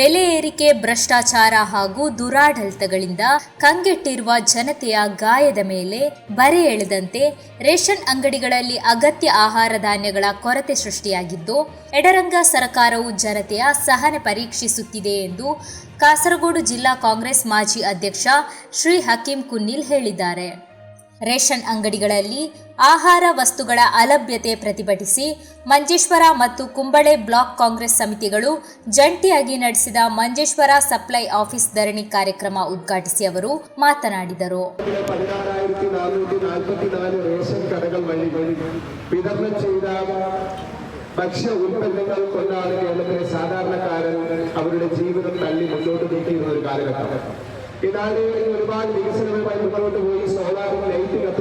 ಬೆಲೆ ಏರಿಕೆ, ಭ್ರಷ್ಟಾಚಾರ ಹಾಗೂ ದುರಾಡಳಿತಗಳಿಂದ ಕಂಗೆಟ್ಟಿರುವ ಜನತೆಯ ಗಾಯದ ಮೇಲೆ ಬರೆ ಎಳೆದಂತೆ ರೇಷನ್ ಅಂಗಡಿಗಳಲ್ಲಿ ಅಗತ್ಯ ಆಹಾರ ಧಾನ್ಯಗಳ ಕೊರತೆ ಸೃಷ್ಟಿಯಾಗಿದ್ದು, ಎಡರಂಗ ಸರ್ಕಾರವು ಜನತೆಯ ಸಹನೆ ಪರೀಕ್ಷಿಸುತ್ತಿದೆ ಎಂದು ಕಾಸರಗೋಡು ಜಿಲ್ಲಾ ಕಾಂಗ್ರೆಸ್ ಮಾಜಿ ಅಧ್ಯಕ್ಷ ಶ್ರೀ ಹಕೀಂ ಕುನ್ನಿಲ್ ಹೇಳಿದ್ದಾರೆ. ರೇಷನ್ ಅಂಗಡಿಗಳಲ್ಲಿ ಆಹಾರ ವಸ್ತುಗಳ ಅಲಭ್ಯತೆ ಪ್ರತಿಭಟಿಸಿ ಮಂಜೇಶ್ವರ ಮತ್ತು ಕುಂಬಳೆ ಬ್ಲಾಕ್ ಕಾಂಗ್ರೆಸ್ ಸಮಿತಿಗಳು ಜಂಟಿಯಾಗಿ ನಡೆಸಿದ ಮಂಜೇಶ್ವರ ಸಪ್ಲೈ ಆಫೀಸ್ ಧರಣಿ ಕಾರ್ಯಕ್ರಮ ಉದ್ಘಾಟಿಸಿ ಅವರು ಮಾತನಾಡಿದರು. ഭക്ഷ്യ ഉൽപ്പന്നങ്ങൾ കൊണ്ടാണ് കേരളത്തിലെ സാധാരണക്കാരൻ അവരുടെ ജീവിതം തള്ളി മുന്നോട്ട് നീക്കിയിരുന്ന ഒരു കാലഘട്ടം. ഇതാണ് ഒരുപാട് വികസനവുമായി മുന്നോട്ട് പോയി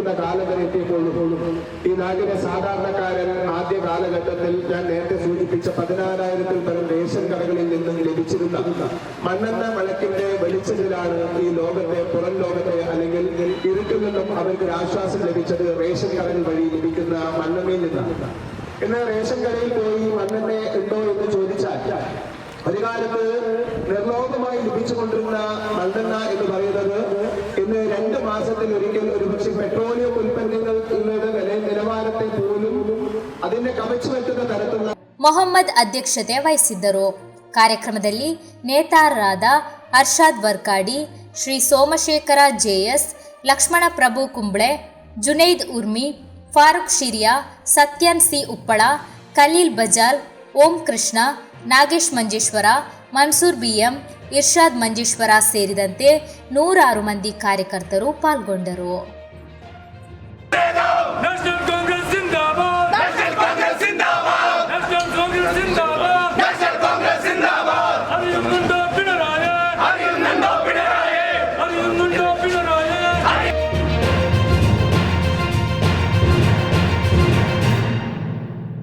കത്തുന്ന കാലം വരെ എത്തിയപ്പോഴും ഈ നാട്ടിലെ സാധാരണക്കാരൻ ആദ്യ കാലഘട്ടത്തിൽ ഞാൻ നേരത്തെ സൂചിപ്പിച്ച പതിനാറായിരത്തിൽ പരം റേഷൻ കടകളിൽ നിന്നും ലഭിച്ചിരുന്ന മണ്ണെണ്ണ വിളക്കിന്റെ വെളിച്ചത്തിലാണ് ഈ ലോകത്തെ പുറം ലോകത്തെ അല്ലെങ്കിൽ ഇരുട്ടിൽ നിന്നും അവർക്ക് ആശ്വാസം ലഭിച്ചത് റേഷൻ കടകൾ വഴി ലഭിക്കുന്ന മണ്ണെണ്ണയിൽ നിന്നാണ്. എന്നാൽ റേഷൻ കടയിൽ പോയി മണ്ണെണ്ണ ഉണ്ടോ എന്ന് ചോദിച്ചാൽ ഒരു കാലത്ത് നിർലോകമായി ലഭിച്ചുകൊണ്ടിരുന്ന മണ്ണെണ്ണ എന്ന് പറയുന്നത് രണ്ട് മാസത്തിൽ ഒരിക്കൽ ഒരുപക്ഷെ പെട്രോളിയം ഉൽപ്പന്നങ്ങളുടെ വില നിലവാരത്തെ പോലും അതിനെ കവച്ചു വെക്കുന്ന തരത്തിലുള്ള ಮೊಹಮ್ಮದ್ ಅಧ್ಯಕ್ಷತೆ ವಹಿಸಿದ್ದರು ಕಾರ್ಯಕ್ರಮದಲ್ಲಿ ನೇತಾರರಾದ Arshad Varkadi Shri Somashekhara JS Lakshmana Prabhu Kumble Junaid Urmi Farooq Shiriya Satyan C Uppala Khaleel Bajal Om Krishna Nagesh Manjeshwar Mansoor BM Irshad Manjeshwar ಸೇರಿದಂತೆ ನೂರಾರು ಮಂದಿ ಕಾರ್ಯಕರ್ತರು ಪಾಲ್ಗೊಂಡರು.